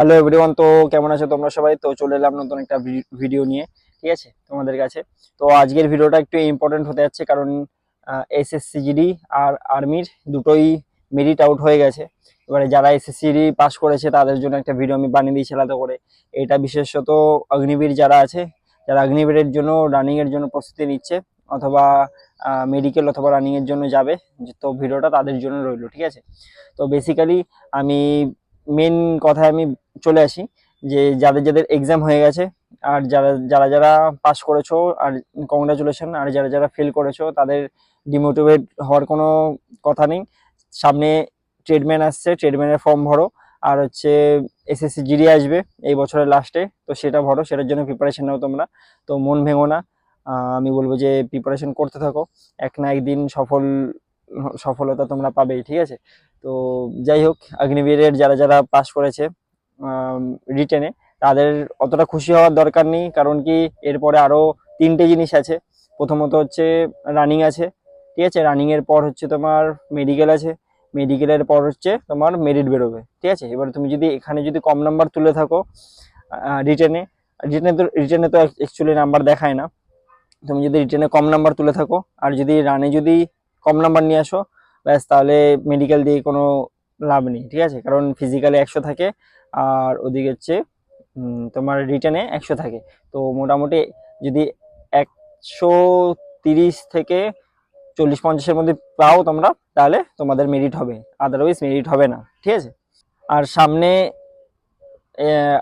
Hello everyone তো কেমন আছো তোমরা সবাই? তো চলে এলাম নতুন একটা ভিডিও নিয়ে, ঠিক আছে? তোমাদের কাছে। তো আজকের ভিডিওটা একটু ইম্পর্টেন্ট হতে যাচ্ছে কারণ এসএসসিজিডি আর আর্মির দুটোই মেরিট আউট হয়ে গেছে। এবারে যারা এসএসসিডি পাস করেছে, তাদের জন্য একটা ভিডিও আমি বানিয়ে দিয়েছি আলাদা করে। এটা বিশেষত অগ্নিবীর যারা আছে, যারা অগ্নিবীরের জন্য রানিং এর জন্য প্রস্তুতি নিচ্ছে, অথবা মেডিকেল অথবা রানিং এর জন্য যাবে, তো ভিডিওটা তাদের জন্য রইল, ঠিক আছে? তো বেসিক্যালি আমি মেন কথায় আমি চলে আসি, যে যাদের যাদের এক্সাম হয়ে গেছে, আর যারা যারা যারা পাস করেছ, আর কংগ্রাচুলেশন আর যারা যারা ফেল করেছ, তাদের ডিমোটিভেট হওয়ার কোনো কথা নেই। সামনে ট্রেডম্যান আসছে ট্রেডম্যানের ফর্ম ভরো, আর হচ্ছে এসএসসি জিডি আসবে এই বছরের লাস্টে তো সেটা ভরো, সেটার জন্য প্রিপারেশন নাও তোমরা। তো মন ভেঙো না আমি বলব যে প্রিপারেশন করতে থাকো। এক না একদিন সফল সফলতা তোমরা পাবেই, ঠিক আছে? তো যাই হোক অগ্নিবীরের যারা যারা পাস করেছে রিটেনে তাদের অতটা খুশি হওয়ার দরকার নেই, কারণ কি এরপরে আরও তিনটে জিনিস আছে। প্রথমত হচ্ছে রানিং আছে, ঠিক আছে? রানিংয়ের পর হচ্ছে তোমার মেডিকেল আছে মেডিকেলের পর হচ্ছে তোমার মেরিট বেরোবে, ঠিক আছে? এবার তুমি যদি এখানে যদি কম নাম্বার তুলে থাকো রিটেনে রিটেনে তো রিটেনে তো অ্যাকচুয়ালি নাম্বার দেখায় না। তুমি যদি রিটেনে কম নাম্বার তুলে থাকো, আর যদি রানে যদি কম নাম্বার নিয়ে আসো, ব্যাস তাহলে মেডিকেল দিয়ে কোনো লাভ নেই, ঠিক আছে? কারণ ফিজিক্যালে একশো থাকে, আর ওদিকে হচ্ছে তোমার রিটার্নে একশো থাকে। তো মোটামুটি যদি একশো তিরিশ থেকে চল্লিশ পঞ্চাশের মধ্যে পাও তোমরা, তাহলে তোমাদের মেরিট হবে। আদারওয়াইজ মেরিট হবে না, ঠিক আছে? আর সামনে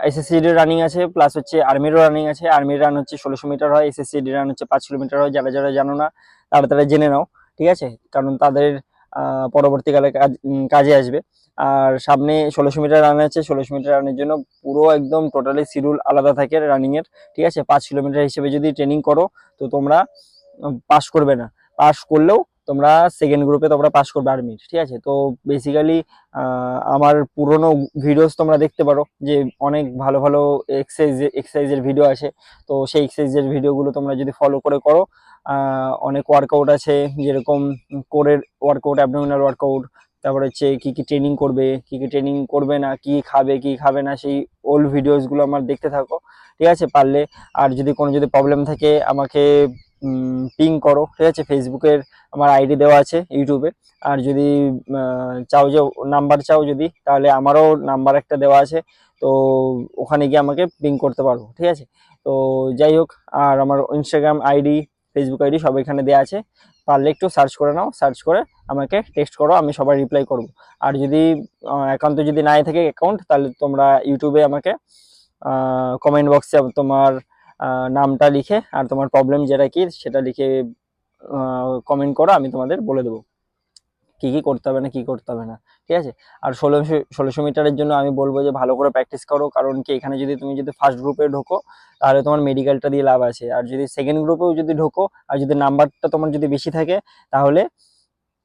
এসএসসিডি রানিং আছে প্লাস হচ্ছে আর্মিরও রানিং আছে। আর্মির রান হচ্ছে ষোলোশো মিটার হয় এসএসসিডি রান হচ্ছে পাঁচ কিলোমিটার হয় যারা যারা জানো না তারা তারা জেনে নাও। ঠিক আছে? কারণ তাদের পরবর্তীকালে কাজ কাজে আসবে। আর সামনে ষোলোশো মিটার রান আছে। ষোলোশো মিটার রানের জন্য পুরো একদম টোটালি শিডিউল আলাদা থাকে রানিংয়ের ঠিক আছে? পাঁচ কিলোমিটার হিসেবে যদি ট্রেনিং করো, তো তোমরা পাস করবে না। পাস করলেও তোমরা সেকেন্ড গ্রুপে তোমরা পাস করবে আর্মির ঠিক আছে? তো বেসিক্যালি আমার পুরনো ভিডিওস তোমরা দেখতে পারো যে অনেক ভালো ভালো এক্সারসাইজ এক্সারসাইজের ভিডিও আছে তো সেই এক্সারসাইজের ভিডিওগুলো তোমরা যদি ফলো করে করো অনেক ওয়ার্কআউট আছে, যেরকম কোরের ওয়ার্কআউট অ্যাবডোমিনাল ওয়ার্কআউট তারপরে হচ্ছে কী কী ট্রেনিং করবে, কি কী ট্রেনিং করবে না, কি খাবে কি খাবে না, সেই ওল্ড ভিডিওসগুলো আমার দেখতে থাকো, ঠিক আছে? পারলে আর যদি কোনো যদি প্রবলেম থাকে, আমাকে পিং করো, ঠিক আছে? ফেসবুকের আমার আইডি দেওয়া আছে ইউটিউবে আর যদি চাও যে নাম্বার চাও যদি, তাহলে আমারও নাম্বার একটা দেওয়া আছে। তো ওখানে গিয়ে আমাকে পিং করতে পারব ঠিক আছে? তো যাই হোক, আর আমার ইনস্টাগ্রাম আইডি ফেসবুক আইডি সব এখানে দেওয়া আছে। পারলে একটু সার্চ করে নাও সার্চ করে আমাকে টেক্সট করো, আমি সবাই রিপ্লাই করব। আর যদি অ্যাকাউন্টে যদি নাই থাকে অ্যাকাউন্ট তাহলে তোমরা ইউটিউবে আমাকে কমেন্ট বক্সে তোমার নামটা লিখে আর তোমার প্রবলেম যেটা কি সেটা লিখে কমেন্ট করো, আমি তোমাদের বলে দেবো। কি কি করতে হবে না, কি করতে হবে না, ঠিক আছে? আর ষোলোশো ষোলোশো মিটারের জন্য আমি বলব যে ভালো করে প্র্যাকটিস করো, কারণ কি এখানে যদি তুমি যদি ফার্স্ট গ্রুপে ঢোকো, তাহলে তোমার মেডিকেলটা দিয়ে লাভ আছে। আর যদি সেকেন্ড গ্রুপেও যদি ঢোকো, আর যদি নাম্বারটা তোমার যদি বেশি থাকে, তাহলে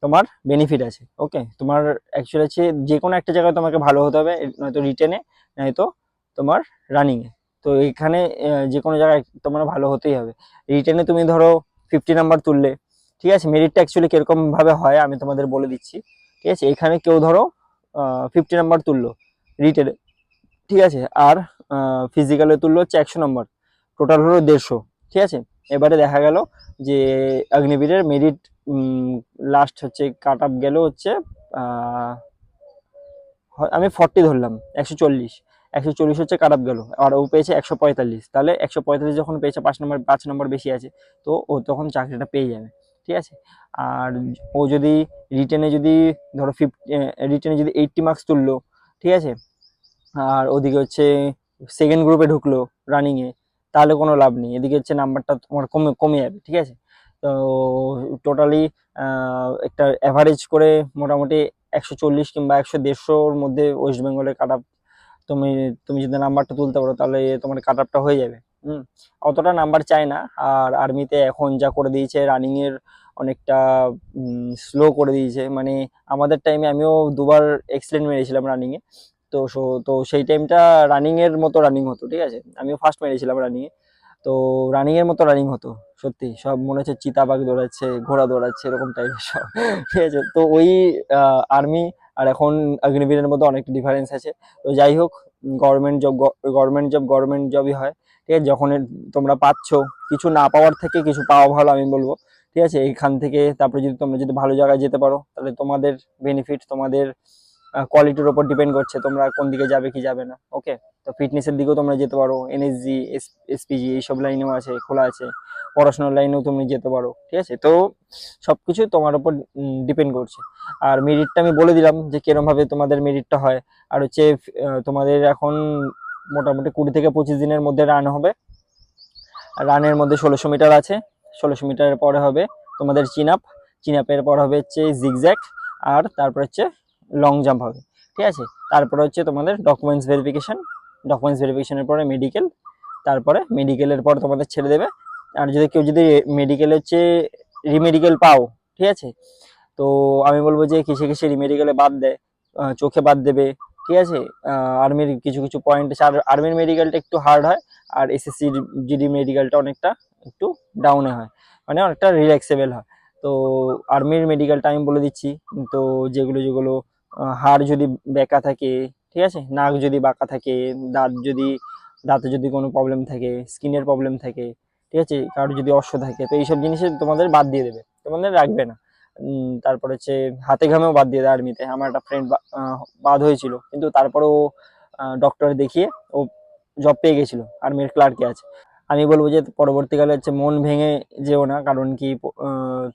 তোমার বেনিফিট আছে ওকে তোমার অ্যাকচুয়ালি হচ্ছে যে কোনো একটা জায়গায় তোমাকে ভালো হতে হবে, নয়তো রিটেনে নয়তো তোমার রানিংয়ে তো এখানে যে কোনো জায়গায় তোমার ভালো হতেই হবে। রিটেনে তুমি ধরো ফিফটি নাম্বার তুললে ঠিক আছে মেরিটটা অ্যাকচুয়ালি কীরকম ভাবে হয় আমি তোমাদের বলে দিচ্ছি। ঠিক আছে, এখানে কেউ ধরো ফিফটি নাম্বার তুললো রিটেনে ঠিক আছে, আর ফিজিক্যালে তুললো হচ্ছে একশো নাম্বার টোটাল হলো দেড়শো। ঠিক আছে, এবারে দেখা গেল যে অগ্নিবীরের মেরিট লাস্ট হচ্ছে কাট আপ গেল হচ্ছে আমি ফর্টি ধরলাম, একশো চল্লিশ। একশো চল্লিশ হচ্ছে কাট আপ গেল, আর ও পেয়েছে একশো পঁয়তাল্লিশ। তাহলে একশো পঁয়তাল্লিশ যখন পেয়েছে, পাঁচ নম্বর পাঁচ নম্বর বেশি আছে, তো ও তখন চাকরিটা পেয়ে যাবে। ঠিক আছে? আর ও যদি রিটেনে যদি ধরো ফিফটি রিটেনে যদি এইটটি মার্কস তুললো, ঠিক আছে? আর ওদিকে হচ্ছে সেকেন্ড গ্রুপে ঢুকলো রানিংয়ে তাহলে কোনো লাভ নেই। এদিকে হচ্ছে নাম্বারটা তোমার কমে কমে যাবে, ঠিক আছে? তো টোটালি একটা অ্যাভারেজ করে মোটামুটি একশো চল্লিশ কিংবা একশো দেড়শোর মধ্যে ওয়েস্ট বেঙ্গলে কাট তুমি তুমি যদি নাম্বারটা তুলতে পারো, তাহলে তোমার কাট হয়ে যাবে। হুম, অতটা নাম্বার চাই না। আর আর্মিতে এখন যা করে দিয়েছে রানিং এর অনেকটা স্লো করে দিয়েছে। মানে আমাদের টাইমে আমিও দুবার এক্সিলেন্ট মেরেছিলাম রানিং এ। তো সো, তো সেই টাইমটা রানিং এর মতো রানিং হতো, ঠিক আছে? আমিও ফার্স্ট মেরেছিলাম রানিং এ। তো রানিং এর মতো রানিং হতো, সত্যি। সব মনে হচ্ছে চিতাবাঘ দৌড়াচ্ছে, ঘোড়া দৌড়াচ্ছে, এরকম টাইপের সব। ঠিক আছে? তো ওই আর্মি আর এখন অগ্নিবীরের মধ্যে অনেকটা ডিফারেন্স আছে। তো যাই হোক government job government job government জবই হয়, ঠিক আছে? যখন তোমরা পাচ্ছ, কিছু না পাওয়ার থেকে কিছু পাওয়া ভালো আমি বলব, ঠিক আছে? এখান থেকে তারপরে যদি তোমরা যদি ভালো জায়গায় যেতে পারো, তাহলে তোমাদের বেনিফিট তোমাদের কোয়ালিটির ওপর ডিপেন্ড করছে, তোমরা কোন দিকে যাবে, কি যাবে না ওকে তো ফিটনেসের দিকেও তোমরা যেতে পারো এনএসজি এসপিজি এইসব লাইনেও আছে, খোলা আছে, পড়াশোনার লাইনেও তুমি যেতে পারো, ঠিক আছে? তো সবকিছু তোমার উপর ডিপেন্ড করছে। আর মেরিটটা আমি বলে দিলাম যে কিরম ভাবে তোমাদের মেরিটটা হয়। আর হচ্ছে তোমাদের এখন মোটামুটি কুড়ি থেকে পঁচিশ দিনের মধ্যে রান হবে। রানের মধ্যে ষোলোশো মিটার আছে। ষোলোশো মিটারের পরে হবে তোমাদের চিন আপ চিন আপের পর হবে হচ্ছে জিগজ্যাক আর তারপর হচ্ছে লং জাম্প হবে, ঠিক আছে? তারপরে হচ্ছে তোমাদের ডকুমেন্টস ভেরিফিকেশন ডকুমেন্টস ভেরিফিকেশনের পরে মেডিকেল তারপরে মেডিকেলের পর তোমাদের ছেড়ে দেবে। আর যদি কেউ যদি মেডিকেল হচ্ছে রিমেডিকেল পাও, ঠিক আছে? তো আমি বলব যে কিসে কিসে রিমেডিকেলে বাদ দেয় চোখে বাদ দেবে, ঠিক আছে? আর্মির কিছু কিছু পয়েন্ট আছে। আর আর্মির মেডিকেলটা একটু হার্ড হয়, আর এসএসসি জিডি মেডিকেলটা অনেকটা একটু ডাউনে হয় মানে অনেকটা রিল্যাক্সেবল হয়। তো আর্মির মেডিকেলটা আমি বলে দিচ্ছি। তো যেগুলো যেগুলো হাড় যদি বেঁকা থাকে, ঠিক আছে? নাক যদি বাঁকা থাকে, দাঁত যদি, দাঁতে যদি কোনো প্রবলেম থাকে স্কিনের প্রবলেম থাকে, ঠিক আছে? কারোর যদি অশ্ব থাকে, তো এইসব জিনিসে তোমাদের বাদ দিয়ে দেবে। তোমাদের রাখবে না। তারপর হচ্ছে হাতে ঘামেও বাদ দিয়ে দেয় আর্মিতে। আমার একটা ফ্রেন্ড বাদ হয়েছিল। কিন্তু তারপরেও ডক্টর দেখিয়ে ও জব পেয়ে গেছিল। আর্মির ক্লার্কে আছে। আমি বলব যে পরবর্তীকালে হচ্ছে মন ভেঙে যেও না, কারণ কি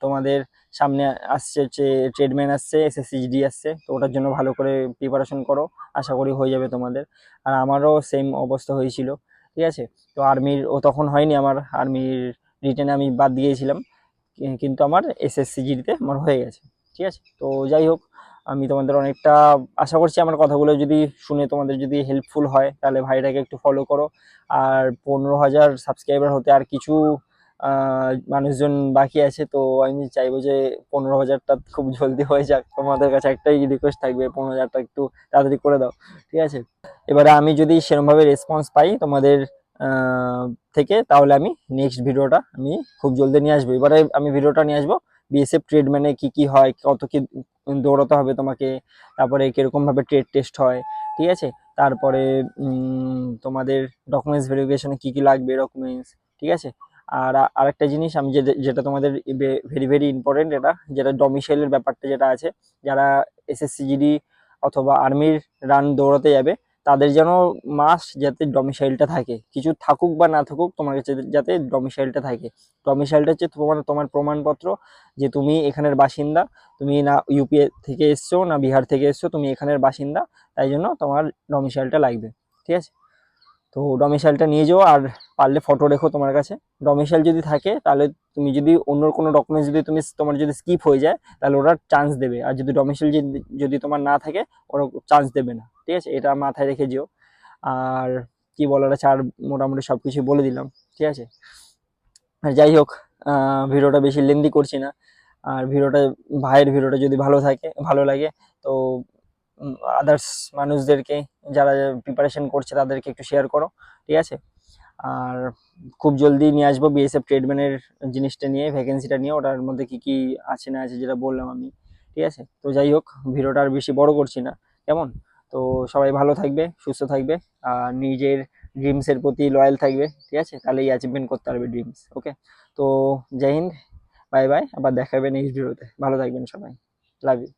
তোমাদের সামনে আসছে হচ্ছে ট্রেডম্যান আসছে এসএসসিজি আসছে, তো ওটার জন্য ভালো করে প্রিপারেশন করো, আশা করি হয়ে যাবে তোমাদের। আর আমারও সেম অবস্থা হয়েছিল, ঠিক আছে? তো আর্মির, ও তখন হয়নি আমার, আর্মির রিটেনে আমি বাদ দিয়েছিলাম, কিন্তু আমার এসএসসিজিতে আমার হয়ে গেছে, ঠিক আছে? তো যাই হোক আমি তোমাদের অনেকটা আশা করছি আমার কথাগুলো যদি শুনে তোমাদের যদি হেল্পফুল হয়, তাহলে ভাইটাকে একটু ফলো করো। আর পনেরো হাজার সাবস্ক্রাইবার হতে আর কিছু মানুষজন বাকি আছে, তো আমি চাইব যে পনেরো হাজারটা খুব জলদি হয়ে যাক। তোমাদের কাছে একটাই রিকোয়েস্ট থাকবে, পনেরো হাজারটা একটু তাড়াতাড়ি করে দাও, ঠিক আছে? এবারে আমি যদি সেরকমভাবে রেসপন্স পাই তোমাদের থেকে, তাহলে আমি নেক্সট ভিডিওটা আমি খুব জলদি নিয়ে আসব। এবারে আমি ভিডিওটা নিয়ে আসব বিএসএফ ট্রেডম্যানে কি কি হয়, কত কি দৌড়াতে হবে তোমাকে, তারপরে কীরকমভাবে ট্রেড টেস্ট হয়, ঠিক আছে? তারপরে তোমাদের ডকুমেন্টস ভেরিফিকেশনে কী কী লাগবে ডকুমেন্টস ঠিক আছে? আর আরেকটা জিনিস আমি যেটা তোমাদের ভেরি ভেরি ইম্পর্টেন্ট এটা, যেটা ডমিসাইলের ব্যাপারটা যেটা আছে, যারা এসএসসিজিডি অথবা আর্মির রান দৌড়াতে যাবে তাদের যেন মাস যাতে ডমিসাইলটা থাকে। কিছু থাকুক বা না থাকুক তোমার কাছে যাতে ডমিসাইলটা থাকে। ডমিসাইলটা হচ্ছে তোমার তোমার প্রমাণপত্র যে তুমি এখানের বাসিন্দা, তুমি না ইউপি থেকে এসছো, না বিহার থেকে এসছো, তুমি এখানের বাসিন্দা, তাই জন্য তোমার ডমিসাইলটা লাগবে, ঠিক আছে? তো ডমিসাইলটা নিয়ে যাও আর পারলে ফটো রেখো তোমার কাছে। ডমিসাইল যদি থাকে, তাহলে তুমি যদি অন্য কোনো ডকুমেন্টস যদি তুমি তোমার যদি স্কিপ হয়ে যায়, তাহলে ওরা চান্স দেবে। আর যদি ডমিসাইল যদি তোমার না থাকে, ওরা চান্স দেবে না। ঠিক আছে? এটা মাথায় রেখে যেও। আর কি বলার আছে? আর মোটামুটি সব কিছু বলে দিলাম, ঠিক আছে? আর যাই হোক ভিডিওটা বেশি লেন্দি করছি না। আর ভিডিওটা, ভাইয়ের ভিডিওটা যদি ভালো থাকে, ভালো লাগে, তো আদার্স মানুষদেরকে, যারা প্রিপারেশন করছে, তাদেরকে একটু শেয়ার করো, ঠিক আছে? আর খুব জলদি নিয়ে আসব বিএসএফ ট্রেডম্যানের জিনিসটা নিয়ে ভ্যাকেন্সিটা নিয়ে, ওটার মধ্যে কি কি আছে না আছে যেটা বললাম আমি, ঠিক আছে? তো যাই হোক, ভিডিওটা আর বেশি বড় করছি না। কেমন? তো সবাই ভালো থাকবে, সুস্থ থাকবে, আর নিজের ড্রিমসের প্রতি লয়াল থাকবে, ঠিক আছে? তাহলেই অ্যাচিভমেন্ট করতে পারবে ড্রিমস ওকে তো জয় হিন্দ বাই বাই আবার দেখা হবে নেক্সট ভিডিওতে ভালো থাকবেন সবাই। Love you